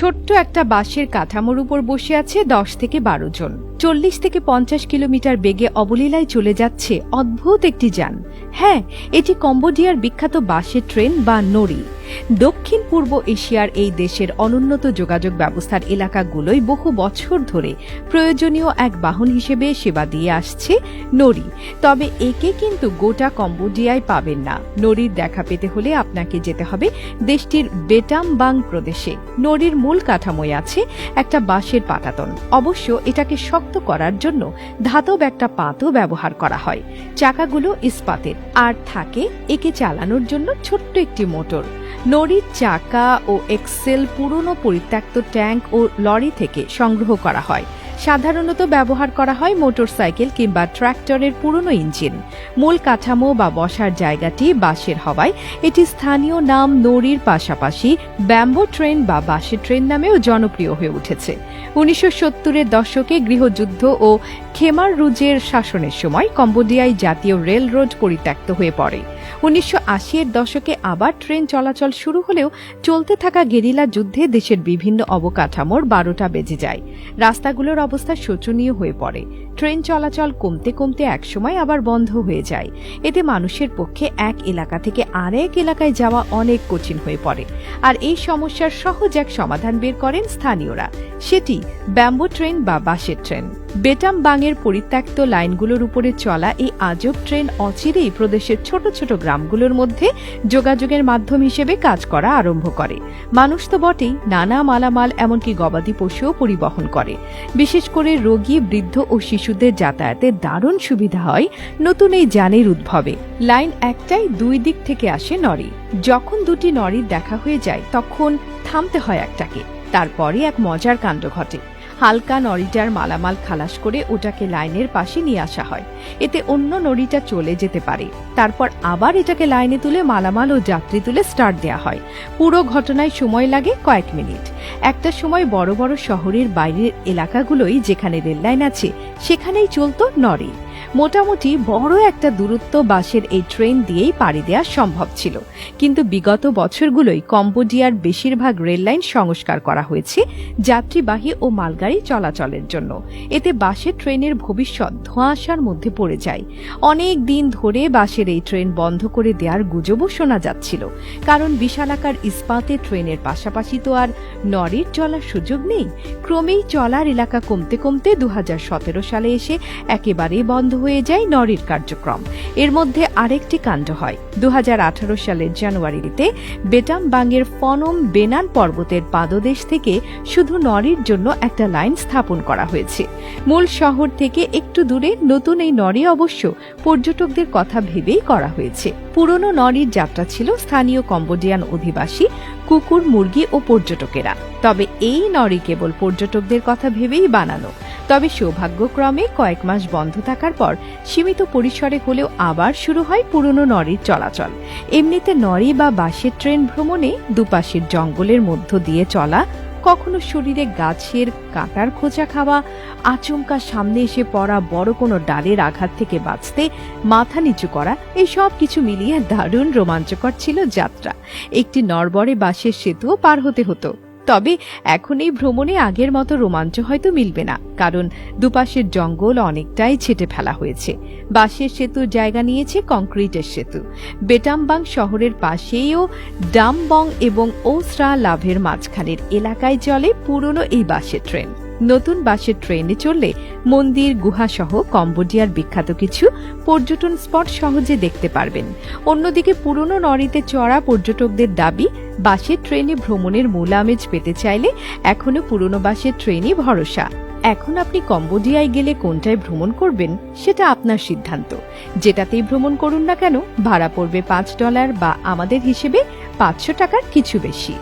ছোট্ট একটা বাঁশের কাঠামোর উপর বসে আছে দশ থেকে বারো জন। চল্লিশ থেকে পঞ্চাশ কিলোমিটার বেগে অবলীলায় চলে যাচ্ছে অদ্ভুত একটি যান। হ্যাঁ এটি কম্বোডিয়ার বিখ্যাত বাসের ট্রেন বা নড়ি। দক্ষিণ পূর্ব এশিয়ার এই দেশের অনুন্নত যোগাযোগ ব্যবস্থার এলাকাগুলোই বহু বছর ধরে প্রয়োজনীয় এক বাহন হিসেবে সেবা দিয়ে আসছে নড়ি তবে একে কিন্তু গোটা কম্বোডিয়ায় পাবেন না। নড়ির দেখা পেতে হলে আপনাকে যেতে হবে দেশটির বেটামবাং প্রদেশে। নড়ির মূল কাঠামোয় আছে একটা বাঁশের পাটাতন অবশ্য এটাকে শক্ত করার জন্য ধাতব একটা পাতও ব্যবহার করা হয়। চাকাগুলো ইস্পাতের। আর থাকে একে চালানোর জন্য ছোট্ট একটি মোটর। নড়ির চাকা ও এক্সেল পুরনো পরিত্যক্ত ট্যাঙ্ক ও লরি থেকে সংগ্রহ করা হয়। সাধারণত ব্যবহার করা হয় মোটরসাইকেল কিংবা ট্র্যাক্টরের পুরনো ইঞ্জিন। মূল কাঠামো বা বসার জায়গাটি বাঁশের হওয়ায় এটি স্থানীয় নাম নড়ির পাশাপাশি ব্যাম্বো ট্রেন বা বাঁশের ট্রেন নামেও জনপ্রিয় হয়ে উঠেছে। উনিশশো সত্তরের দশকে গৃহযুদ্ধ ও খেমার রুজের শাসনের সময় কম্বোডিয়ায় জাতীয় রেল রোড পরিত্যক্ত হয়ে পড়ে। উনিশশো আশি এর দশকে আবার ট্রেন চলাচল শুরু হলেও চলতে থাকা গেরিলা যুদ্ধে দেশের বিভিন্ন অবকাঠামোর বারোটা বেজে যায়। রাস্তাগুলোর অবস্থা শোচনীয় হয়ে পড়ে। ট্রেন চলাচল কমতে কমতে একসময় আবার বন্ধ হয়ে যায়। এতে মানুষের পক্ষে এক এলাকা থেকে আরেক এলাকায় যাওয়া অনেক কঠিন হয়ে পড়ে। আর এই সমস্যার সহজ এক সমাধান বের করেন স্থানীয়রা। সেটি ব্যাম্বো ট্রেন বা বাসের ট্রেন। বেটাম বাংয়ের পরিত্যক্ত লাইনগুলোর উপরে চলা এই আজব ট্রেন অচিরেই প্রদেশের ছোট ছোট গ্রামগুলোর মধ্যে যোগাযোগের মাধ্যম হিসেবে কাজ করা আরম্ভ করে। মানুষ তো বটেই নানা মালামাল এমনকি গবাদি পশুও পরিবহন করে। বিশেষ করে রোগী, বৃদ্ধ ও শিশুদের যাতায়াতে দারুণ সুবিধা হয় নতুন এই যানের উদ্ভবে। লাইন একটাই দুই দিক থেকে আসে নরি যখন দুটি নরির দেখা হয়ে যায়, তখন থামতে হয় একটাকে। তারপরে এক মজার কাণ্ড ঘটে। হালকা নড়িটার মালামাল খালাস করে ওটাকে লাইনের পাশে নিয়ে আসা হয়। এতে অন্য নড়িটা চলে যেতে পারে। তারপর আবার এটাকে লাইনে তুলে মালামাল ও যাত্রী তুলে স্টার্ট দেওয়া হয়। পুরো ঘটনায় সময় লাগে কয়েক মিনিট। একটা সময় বড় বড় শহরের বাইরের এলাকাগুলোই যেখানে রেললাইন আছে, সেখানেই চলতো নরি মোটামুটি বড় একটা দূরত্ব বাসের এই ট্রেন দিয়েই পাড়ি দেওয়া সম্ভব ছিল। কিন্তু বিগত বছরগুলোই কম্বোডিয়ার বেশিরভাগ রেললাইন সংস্কার করা হয়েছে, যাত্রীবাহী ও মালগাড়ি চলাচলের জন্য। এতে বাসের ট্রেনের ভবিষ্যৎ ধোঁয়াশার মধ্যে পড়ে যায়। অনেক দিন ধরে বাসের এই ট্রেন বন্ধ করে দেওয়ার গুজবও শোনা যাচ্ছিল। কারণ বিশালাকার ইস্পাতের ট্রেনের পাশাপাশি তো আর নরির চলার সুযোগ নেই। ক্রমেই চলার এলাকা কমতে কমতে দু সালে এসে একেবারেই বন্ধ হয়ে যায় নরির কার্যক্রম। এর মধ্যে আরেকটি কাণ্ড হয়। দু হাজার আঠারো সালের জানুয়ারিতে বেটামবাংয়ের ফনম বেনান পর্বতের পাদদেশ থেকে শুধু নরির জন্য একটা লাইন স্থাপন করা হয়েছে। মূল শহর থেকে একটু দূরে নতুন এই নরি অবশ্য পর্যটকদের কথা ভেবেই করা হয়েছে। পুরনো নরির যাত্রা ছিল স্থানীয় কম্বোডিয়ান অধিবাসী, কুকুর, মুরগি ও পর্যটকেরা। তবে এই নরি কেবল পর্যটকদের কথা ভেবেই বানানো। তবে সৌভাগ্যক্রমে কয়েক মাস বন্ধ থাকার পর সীমিত পরিসরে হলেও আবার শুরু হয় পুরনো নরির চলাচল। এমনিতে নরি বা বাসের ট্রেন ভ্রমণে দুপাশের জঙ্গলের মধ্য দিয়ে চলা কখনো শরীরে গাছের কাটার খোঁচা খাওয়া, আচমকা সামনে এসে পড়া বড় কোনো ডালের আঘাত থেকে বাঁচতে, মাথা নিচু করা, এই সব কিছু মিলিয়ে দারুণ রোমাঞ্চকর ছিল যাত্রা। একটি নরবরে বাসের সেতুও পার হতে হতো। তবে এখন এই ভ্রমণে আগের মতো রোমাঞ্চ হয়তো মিলবে না, কারণ দুপাশের জঙ্গল অনেকটাই ছেটে ফেলা হয়েছে। বাঁশের সেতুর জায়গা নিয়েছে কংক্রিটের সেতু। বেটামবাং শহরের পাশেও ডামবং এবং ওসরা লাভের মাঝখানের এলাকায় চলে পুরনো এই বাসের ট্রেন। নতুন বাসের ট্রেনে চললে মন্দির, গুহাসহ কম্বোডিয়ার বিখ্যাত কিছু পর্যটন স্পট সহজে দেখতে পারবেন। অন্যদিকে পুরনো নরিতে চড়া পর্যটকদের দাবি, বাসের ট্রেনে ভ্রমণের মূল আমেজ পেতে চাইলে এখনও পুরনো বাসের ট্রেনই ভরসা। এখন আপনি কম্বোডিয়ায় গেলে কোনটায় ভ্রমণ করবেন, সেটা আপনার সিদ্ধান্ত। যেটাতেই ভ্রমণ করুন না কেন, ভাড়া পড়বে পাঁচ ডলার বা আমাদের হিসেবে পাঁচশো টাকার কিছু বেশি।